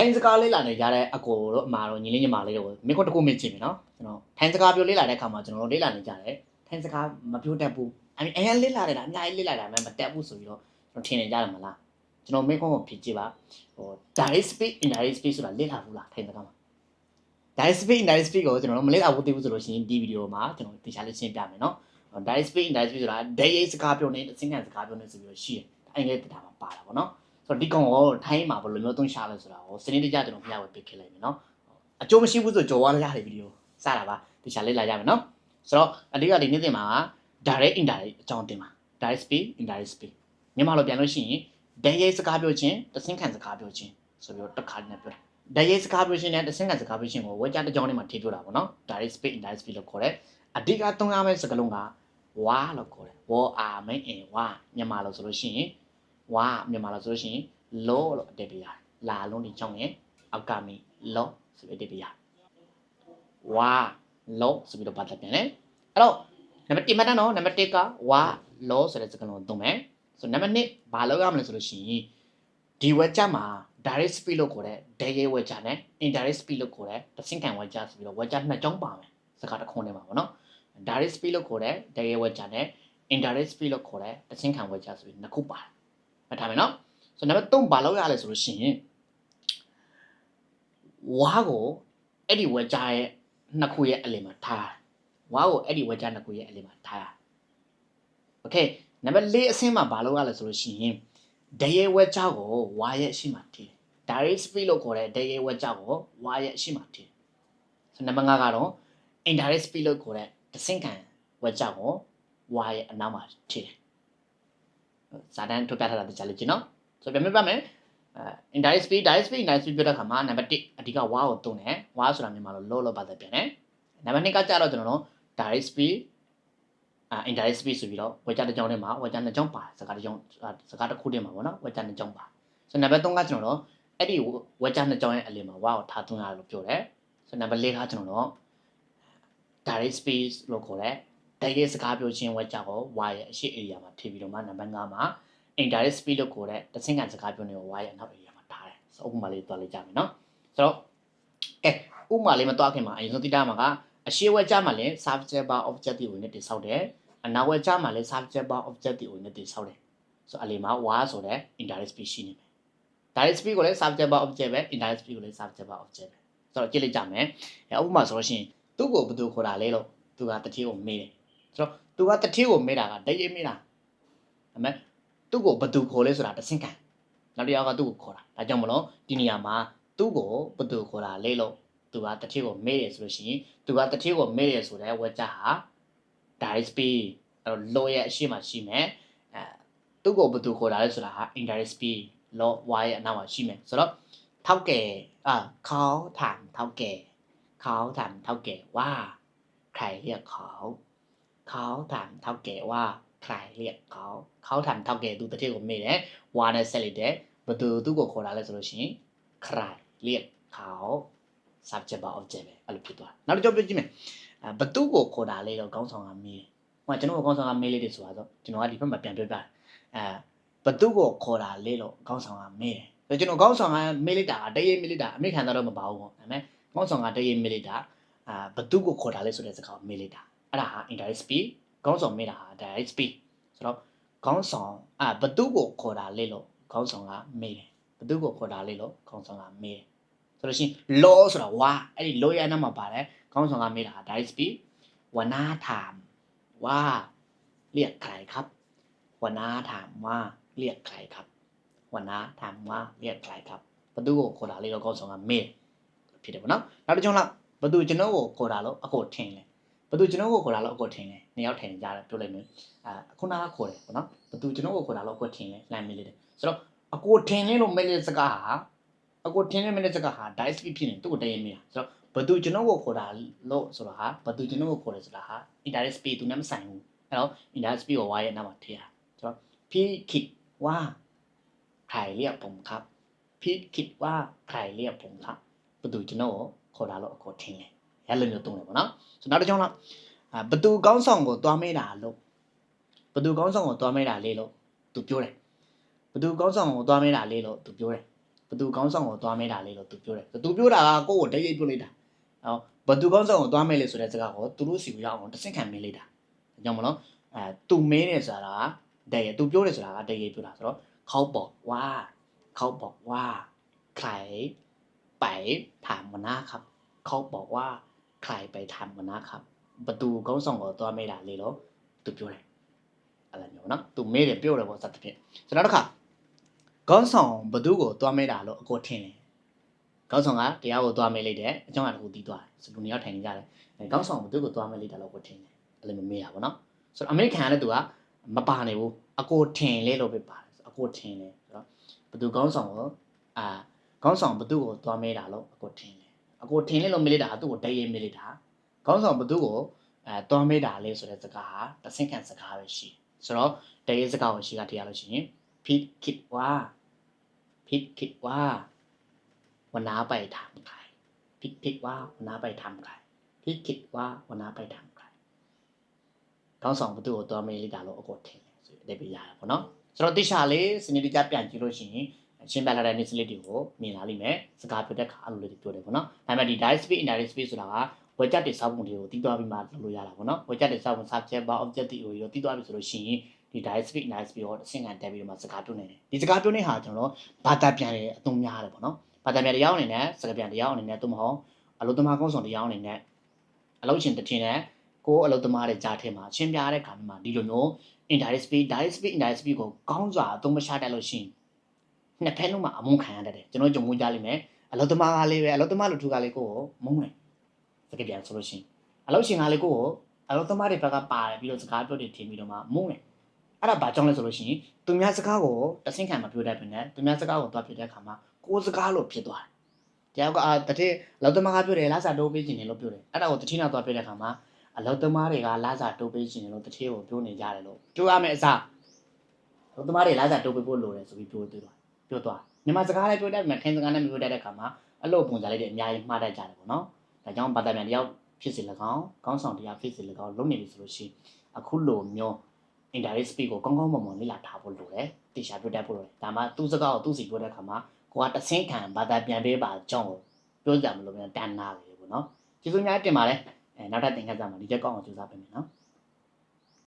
ထိုင်းစကားလေးလာနေကြတဲ့အကိုတို့အမာတို့ညီလေးညီမလေးတို့မိခွန်းတစ်ခုမြင်ချင်ပြီနော်ကျွန်တော်ထိုင်းစကားပြောလေးလာတဲ့အခါမှာကျွန်တော်တို့လေးလာနေကြတယ်ထိုင်းစကားမပြောတတ်ဘူးအမေအရင်လေးလာတယ်လားအများကြီးလေးလာတာမှမတက်ဘူးဆိုပြီးတော့ကျွန်တော်ထင်နေကြတယ်မလားကျွန်တော်မိခွန်းကိုဖြစ်ကြည့်ပါဟို direct speed indirect speed ဆိုတာလေးလာဘူးလားထိုင်းစကားမှာ direct speed indirect speed ကိုကျွန်တော်တို့မလေးလာဘူးသိဘူးဆိုလို့ရှိရင်ဒီဗီဒီယိုမှာကျွန်တော်တရားလေးရှင်းပြမယ်နော် direct speed indirect speed ဆိုတာ day စကားပြောနေအစင်းခံစကားပြောနေဆိုပြီးတော့ရှိတယ်အင်္ဂလိပ်တရားမှာပါတာပေါ့နော် ဆိုတော့ဒီကောင်ကိုထိုင်းမှာဘယ်လိုမျိုးသုံးရှာလဲဆိုတာကိုစနစ်တကျကျွန်တော်ပြရဝယ်ပြခဲ့လိုက်မယ်နော်အကျိုးမရှိဘူးဆိုကြော်သွားလိုက်ရတယ်ဗီဒီယိုစတာပါတရားလေးလာကြမယ်နော်ဆိုတော့အဓိကဒီနေ့တင်မှာက direct indirect အကြောင်းတင်ပါ direct speed indirect speed မြန်မာလိုပြန်လို့ရှိရင် day စကားပြောခြင်းတစင်းခံစကားပြောခြင်းဆိုပြီးတော့တစ်ခါနဲ့ပြောတာ day စကားပြောခြင်းနဲ့တစင်းခံစကားပြောခြင်းကိုဝေကြတစ်ကြောင်းနဲ့မှာထည့်ပြောတာပေါ့နော် direct speed indirect speed လို့ခေါ်တယ်အဓိကသုံးရမယ့်စကားလုံးကဝါလို့ခေါ်တယ်ဝါအာမင်းအင်ဝါမြန်မာလို့ဆိုလို့ရှိရင် ဝါမြန်မာလို့ဆိုလို့ရှိရင်လောလို့အတိတ်ပြရတယ်လာလုံးဒီကြောင်းရင်အောက်ကမီလောဆိုပြီးအတိတ်ပြရတယ်ဝါလောဆိုပြီးတော့ပတ်သက်ပြန်တယ်အဲ့တော့နံပါတ်1မှတ်တမ်းတော့နံပါတ်1ကဝါလောဆိုတဲ့စကားလုံးကိုသုံးမယ်ဆိုနံပါတ်2ဘာလုပ်ရမလဲဆိုလို့ရှိရင်ဒီဝက်ချက်မှာ direct speed လို့ခေါ်တဲ့ day ဝက်ချက်နဲ့ indirect speed လို့ခေါ်တဲ့တဆင့်ခံဝက်ချက်ဆိုပြီးတော့ဝက်ချက်နှစ်ကြောင်းပါမယ်စကားတစ်ခုနဲ့ပါဗောနော် direct speed လို့ခေါ်တဲ့ day ဝက်ချက်နဲ့ indirect speed လို့ခေါ်တဲ့တဆင့်ခံဝက်ချက်ဆိုပြီးနှစ်ခုပါတယ် မှတ်ထားမယ်နော်ဆိုနံပါတ်3ဘာလုပ်ရလဲဆိုလို့ရှိရင်ဝါကိုအဲ့ဒီဝက်ချက်ရဲ့နှစ်ခုရဲ့အလယ်မှာထားရတယ်ဝါကိုအဲ့ဒီဝက်ချက်နှစ်ခုရဲ့အလယ်မှာထားရတယ် okay နံပါတ်4အဆင့်မှာဘာလုပ်ရလဲဆိုလို့ရှိရင် day ဝက်ချက်ကိုဝါရဲ့အရှိမထည့် direct speed လို့ခေါ်တဲ့ day ဝက်ချက်ကိုဝါရဲ့အရှိမထည့်ဆိုနံပါတ်5ကတော့ indirect speed လို့ခေါ်တဲ့တဆင့်ခံဝက်ချက်ကိုဝါရဲ့အနောက်မှာထည့်တယ် စာတန်းထုတ်ပြထားတာတခြားလေးကျင်နော်ဆိုပြန်ပြပြမယ်အဲ indirect speed direct speed indirect speed ပြောတဲ့အခါမှာနံပါတ်1အဓိကဝါကိုသုံးတယ်ဝါဆိုတာမြန်မာလိုလောလောပါသက်ပြန်တယ်နံပါတ်2ကကြတော့ကျွန်တော်တို့ direct speed အာ indirect speed ဆိုပြီးတော့ဝက်ချက်တစ်ကြောင်းထဲမှာဝက်ချက်နှစ်ကြောင်းပါစကားတစ်ကြောင်းစကားတစ်ခုတည်းမှာပေါ့နော်ဝက်ချက်နှစ်ကြောင်းပါဆိုနံပါတ်3ကကျွန်တော်တို့အဲ့ဒီဝက်ချက်နှစ်ကြောင်းရဲ့အလယ်မှာဝါကိုထားသွင်းရတယ်လို့ပြောတယ်ဆိုနံပါတ်4ကကျွန်တော်တို့ direct space လို့ခေါ်တဲ့ တိုက်ရိုက်စကားပြောခြင်းဝက်ကြောက်ကိုဝါရဲ့အရှိ area မှာထည့်ပြီးတော့မှနံပါတ်5မှာ indirect space လို့ခေါ်တဲ့တဆင့်ခံစကားပြောနေကိုဝါရဲ့နောက် area မှာထားတယ်ဆိုဥပမာလေးတွားလိုက်ကြမယ်နော်ဆိုတော့အဲဥပမာလေးမတွားခင်မှာအရင်ဆုံးသိတာမှာကအရှိဝက်ကြမှာလည်း subject bar objective ဝင်နဲ့တိဆောက်တယ်အနောက်ဝက်ကြမှာလည်း subject bar objective ဝင်နဲ့တိဆောက်တယ်ဆိုအလီမှာဝါဆိုတဲ့ indirect space ရှိနေမယ် direct space ကိုလည်း subject bar object ပဲ indirect space ကိုလည်း subject bar object ပဲဆိုတော့ကြည့်လိုက်ကြမယ်အဲဥပမာဆိုလို့ရှိရင်သူ့ကိုဘယ်သူခေါ်တာလဲလို့သူကတတိကိုမေးတယ် ဆိုတော့သူကတတိကိုမေးတာကဒိတ်ရေးမေးတာအမေသူ့ကိုဘယ်သူခေါ်လဲဆိုတာတဆင့်ခံနောက်တစ်ယောက်ကသူ့ကိုခေါ်တာဒါကြောင့်မလို့ဒီနေရာမှာသူ့ကိုဘယ်သူခေါ်တာလဲလို့သူကတတိကိုမေးတယ်ဆိုလို့ရှိရင်သူကတတိကိုမေးတယ်ဆိုတဲ့ဝက်ချက်ဟာ direct speed အဲ့တော့ law ရဲ့အရှိမရှိမယ်အဲသူ့ကိုဘယ်သူခေါ်တာလဲဆိုတာဟာ indirect speed law y ရဲ့အနောက်မှာရှိမယ်ဆိုတော့ထောက်ကဲအာခေါถามထောက်ကဲ เขาถามเท่าแก่ว่า ใครเรียกเขา เขาถามเท่าแก่ว่า ใครเรียกเขา เขาถามเท่าแก่သူတစ်ထည့်ကိုမေးတယ်ဝါနဲ့ဆက်လိုက်တယ်ဘသူသူ့ကိုခေါ်တာလဲဆိုလို့ရှိရင်ใครเรียกเขา subject ပါ object ပဲအဲ့လိုဖြစ်သွားနောက်တစ်ကြောပြောကြည့်မယ်အဲဘသူ့ကိုခေါ်တာလဲတော့ခေါင်းဆောင်ကမေးတယ်ဟိုကျွန်တော်ကခေါင်းဆောင်ကမေးလိုက်တယ်ဆိုတာဆိုကျွန်တော်ကဒီဘက်မှာပြန်ပြောပြတယ်အဲဘသူ့ကိုခေါ်တာလဲတော့ခေါင်းဆောင်ကမေးတယ်ကျွန်တော်ခေါင်းဆောင်ကမေးလိုက်တာတရေမေးလိုက်တာအမေခံတော့မပါဘူးပေါ့ဒါပေမဲ့ ကောင်းဆောင်ကတရေမေးလိုက်တာအာဘသူကိုခေါ်တာလဲဆိုတဲ့စကားကိုမေးလိုက်တာ အဲ့ဒါဟာ indirect speed ကောင်းဆောင်မေးတာဟာ direct speed ဆိုတော့ကောင်းဆောင်အာဘသူကိုခေါ်တာလဲလို့ကောင်းဆောင်ကမေးတယ်ဘသူကိုခေါ်တာလဲလို့ကောင်းဆောင်ကမေးတယ်ဆိုလို့ရှိရင် law ဆိုတာဝါအဲ့ဒီ law ရနာမှာပါတယ်ကောင်းဆောင်ကမေးတာဟာ direct speed วนาถามว่าเรียกใครครับวนาถามว่าเรียกใครครับวนาถามว่าเรียกใครครับဘသူကိုခေါ်တာလဲလို့ကောင်းဆောင်ကမေးတယ် ဖြစ်တယ်ပေါ့နော်နောက်တစ်ကြောင်းလောက်ဘသူကျွန်တော်ကိုခေါ်တာလို့အကိုထင်လဲ ဘသူကျွန်တော်ကိုခေါ်တာလို့အကိုထင်လဲနှစ်ယောက်ထင်ကြတယ်ပြောလိုက်မယ်အာခုနကခေါ်တယ်ပေါ့နော်ဘသူကျွန်တော်ကိုခေါ်တာလို့အကိုထင်လဲလမ်းမေးလိုက်တယ်ဆိုတော့အကိုထင်လဲလို့မေးတဲ့စကားဟာအကိုထင်လဲမေးတဲ့စကားဟာ dice speed ဖြစ်နေသူ့ကိုတရင်မေးတာဆိုတော့ဘသူကျွန်တော်ကိုခေါ်တာလို့ဆိုတာဟာဘသူကျွန်တော်ကိုခေါ်တယ်ဆိုတာဟာ indirect speed သူနဲ့မဆိုင်ဘူးအဲ့တော့ indirect speed ကိုဝါရဲ့နောက်မှာထည့်ရဆိုတော့พี่คิดว่าใครเรียกผมครับพี่คิดว่าใครเรียกผมครับ ဘသူကျွန်တော်ကိုခေါ်တာလို့အခေါ်ထင်းတယ် ရလိုမျိုးတုံးတယ်ပေါ့နော်ဆိုနောက်တစ်ကြောင်းလောက်အာဘသူကောင်းဆောင်ကိုသွားမေးတာလို့ဘသူကောင်းဆောင်ကိုသွားမေးတာလေးလို့သူပြောတယ်ဘသူကောင်းဆောင်ကိုသွားမေးတာလေးလို့သူပြောတယ် ဘသူကောင်းဆောင်ကိုသွားမဲတာလေးလို့သူပြောတယ်သူပြောတာကကိုယ့်ကိုတရိပ်ပြောလိုက်တာဟောဘသူကောင်းဆောင်ကိုသွားမဲလေဆိုတဲ့စကားကိုသူတို့စီကိုရအောင်တစ်ဆင့်ခံမင်းလိုက်တာအကြောင်းမလို့အဲသူမင်းနေဆိုတာကတရသူပြောတယ်ဆိုတာကတရိပ်ပြောတာဆိုတော့เขาบอกว่าเขาบอกว่าใครไปทำมันนะครับเขาบอกว่า ใครไปทำมันนะครับဘသူကောင်းဆောင်ကိုသွားမဲတာလေလို့သူပြောတယ်အဲ့လိုမျိုးနော်သူမဲတယ်ပြောတယ်ပေါ့စသဖြင့်ဆိုတော့တစ်ခါ ကောင်းဆောင်ဘသူကိုသွားမဲတာလို့အကိုထင်တယ်။ကောင်းဆောင်ကတရားကိုသွားမဲလိုက်တယ်အကြောင်းအရာတစ်ခုတီးသွားတယ်။ဆိုလူနှစ်ယောက်ထိုင်နေကြတယ်။အဲကောင်းဆောင်ဘသူကိုသွားမဲလိုက်တာလို့အကိုထင်တယ်။အဲ့လိုမမေးရပါတော့။ဆိုတော့အမေရိကန်ကလည်းသူကမပါနေဘူး။အကိုထင်လေလို့ပဲပါတယ်။အကိုထင်တယ်ဆိုတော့ဘသူကောင်းဆောင်ကိုအာကောင်းဆောင်ဘသူကိုသွားမဲတာလို့အကိုထင်တယ်။ အကိုထင်လေလို့မေးလိုက်တာကသူ့ကိုတည့်ရဲမေးလိုက်တာ။ကောင်းဆောင်ဘသူကိုအဲသွားမဲတာလေဆိုတဲ့စကားဟာတဆင့်ခံစကားပဲရှိ။ဆိုတော့တည့်ရဲစကားကိုရှိကတရားလို့ရှိရင် Pete คิดว่า พิษคิดว่าวันน้าไปทำใครพิษคิดว่าวันน้าไปทำใครพิษคิดว่าวันน้าไปทำใครကောင်းဆောင်ဘသူ့ကိုသွားမေးလိုက်တာလို့အကိုထင်တယ်ဆိုတဲ့အဓိပ္ပာယ်ရတယ်ပေါ့နော်ဆိုတော့တိရှာလေးစနေတကျပြန်ကြည့်လို့ရှိရင် ရှင်းပြလာတဲ့နေ့စလေးတွေကိုမြင်လာလိမ့်မယ်စကားပြောတဲ့ခါအဲ့လိုလေးတွေပြောတယ်ပေါ့နော်ဒါပေမဲ့ဒီ direct speech indirect speech ဆိုတာကဝက်ချက်တွေစောက်ပုံတွေကိုတီးသွားပြီးမှလုပ်လို့ရတာပေါ့နော်ဝက်ချက်တွေစောက်ပုံ subject ဘာ object တွေကိုရောတီးသွားပြီဆိုလို့ရှိရင်ဒီ direct speech indirect speech ကိုအဆင့်ခံတက်ပြီးတော့မှစကားပြောနေတယ်ဒီစကားပြောနေဟာကျွန်တော်ဘာသာပြန်တယ်အသုံးများတယ်ပေါ့နော်ဘာသာပြန်တရားအနေနဲ့စကားပြန်တရားအနေနဲ့သို့မဟုတ်အလုသမားကောင်းဆောင်တရားအနေနဲ့အလုရှင်တထင်နဲ့ကိုယ်အလုသမားတွေကြားထဲမှာရှင်းပြတဲ့ခါမှာဒီလိုမျိုး indirect speech direct speech indirect speech ကိုကောင်းစွာအသုံးမချတတ်လို့ရှိရင် နှစ်ဖက်လုံးမှာအမုန်းခံရတတ်တယ်ကျွန်တော်ကြုံဝင်ကြလိမ့်မယ်အလုသမားကလေးပဲအလုသမားလူထုကလေးကိုကိုမုန်းတယ်စကားပြန်ဆိုလို့ရှိရင်အလုရှင်ကလေးကိုကိုအလုသမားတွေဘက်ကပါတယ်ပြီးတော့စကားပြောတယ်ထင်ပြီးတော့မှမုန်းတယ်အဲ့ဒါဘာကြောင့်လဲဆိုလို့ရှိရင်သူများစကားကိုတဆင့်ခံမပြောတတ်ဘူးနဲ့သူများစကားကိုသွားပြောတဲ့အခါမှာကိုယ်စကားလို့ဖြစ်သွားတယ်။တရားကအာတတိလောက်သမားကပြောတယ်လာစာတိုးပေးခြင်းတယ်လို့ပြောတယ်။အဲ့ဒါကိုတတိနာသွားပြောတဲ့အခါမှာအလောက်သမားတွေကလာစာတိုးပေးခြင်းတယ်လို့တတိကိုပြောနေကြတယ်လို့ပြောရမယ်အစားလောက်သမားတွေလာစာတိုးပေးဖို့လိုတယ်ဆိုပြီးပြောသေးတယ်။ ပြောသွားမြန်မာစကားလည်းပြောတတ်တယ်ထိုင်းစကားလည်းမပြောတတ်တဲ့အခါမှာအလို့ပုံစံလေးတွေအများကြီးမှားတတ်ကြတယ်ပေါ့နော်။ဒါကြောင့်ဘာသာပြန်တယောက်ဖြစ်စီ၎င်းကောင်းဆောင်တရားဖြစ်စီ၎င်းလုပ်နေပြီဆိုလို့ရှိရင်အခုလိုမျိုး indirect speech ကိုကောင်းကောင်းမွန်မွန်လေ့လာထားဖို့လိုတယ်။တေချာပြောတတ်ဖို့လိုတယ်။ဒါမှသူ့စကားကိုသူ့စီပြောတဲ့အခါမှာကိုကတဆင့်ခံဘာသာပြန်ပေးပါကြောင်းကိုပြောကြမလို့ပြန်တန်နာလေပေါ့နော်။ကျေးဇူးများတင်ပါတယ်။အဲနောက်ထပ်သင်ခန်းစာမှာဒီချက်ကောင်းအောင်ကြိုးစားပေးမယ်နော်။